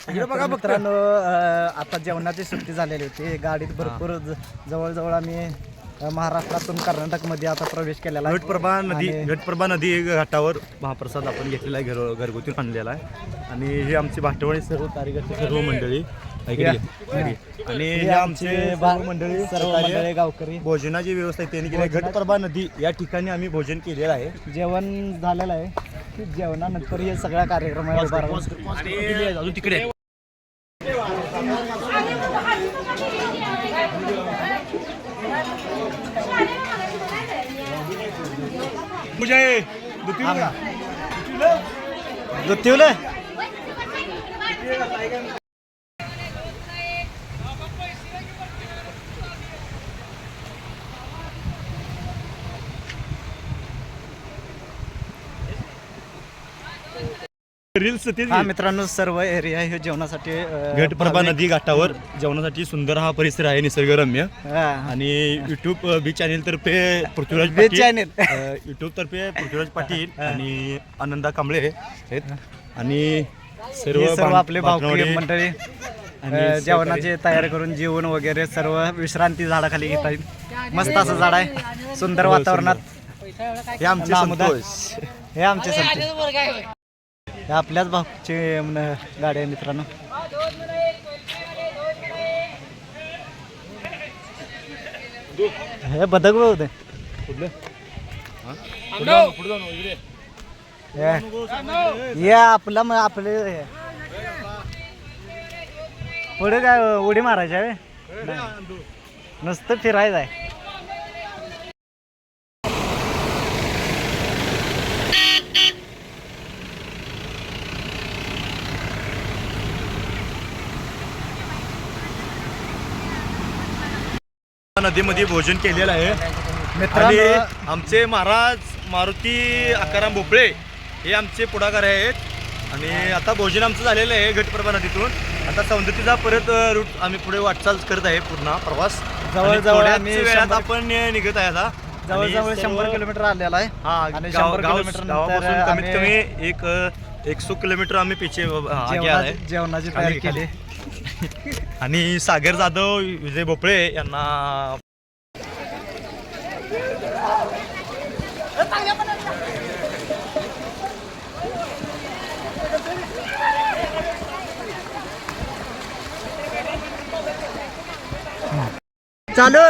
इकडे बघा. मित्रांनो अं, आता जेवणाची सुट्टी झालेली होती. गाडीत भरपूर ज- जवळजवळ आम्ही अं, महाराष्ट्रातून कर्नाटकमध्ये आता प्रवेश केलेला आहे. घटप्रभा नदी आणि- घटप्रभा नदी घाटावर महाप्रसाद आपण घेतलेला आहे घर घरगुती आणलेला आहे. आणि हे आमची भाटवणी सर्व कारिगरची सर्व मंडळी. या. आणि हे आमचे सर्व मंडळी सर्व मंडळी गावकरी. भोजनाची व्यवस्था त्यांनी केली आहे. घटप्रभा नदी या ठिकाणी आम्ही भोजन केलेलं आहे. जेवण झालेलं आहे. जेवणानंतर हे सगळ्या कार्यक्रम आणि अजून तिकडे पूजा आहे. दुधी रील्स ते हा मित्रांनो सर्व एरिया हे जेवणासाठी अं, घटप्रभा भाविक- नदी घाटावर जेवणासाठी सुंदर हा परिसर आहे निसर्गरम्य. हा. आणि युट्यूब बी चॅनेल तर्फे पृथ्वीराज बी चॅनेल. युट्यूब तर्फे पृथ्वीराज पाटील आणि आनंदा कांबळे आहेत. आणि सर्व हे सर्व बां- आपले भावकी बांधवडे मंडळी आणि अं, जेवणाची तयारी करून जेवण वगैरे सर्व विश्रांती झाडाखाली घेत आहेत. मस्त असं झाड आहे सुंदर हो, वातावरणात. हे आमचे. संतोष. हे आमचे संत हे आपल्याच भाऊचे म्हण गाडी आहे मित्रांनो. हे बदक बघ होते हे. आपला मग आपले हे. पुढे काय उडी मारायची आहे? नुसतं फिरायचं आहे. नदीमध्ये भोजन केलेलं आहे. आणि आमचे महाराज मारुती आकाराम भोपळे हे आमचे पुढाकार आहेत. आणि आता भोजन आमचं झालेलं आहे घटप्रभा नदीतून. आता सौंदतीचा परत रूट आम्ही पुढे वाटचाल करत आहे पूर्ण प्रवास. जवळ- आणि जवळ थोड्याच आम्ही वेळात आपण निघत आहे आता. जवळजवळ शंभर किलोमीटर आलेला आहे. हा शंभर किलोमीटर कमीत कमी एक एकशे किलोमीटर आम्ही पिछे जेवणाची तयारी केली. आणि सागर जाधव विजय भोपळे यांना चालू!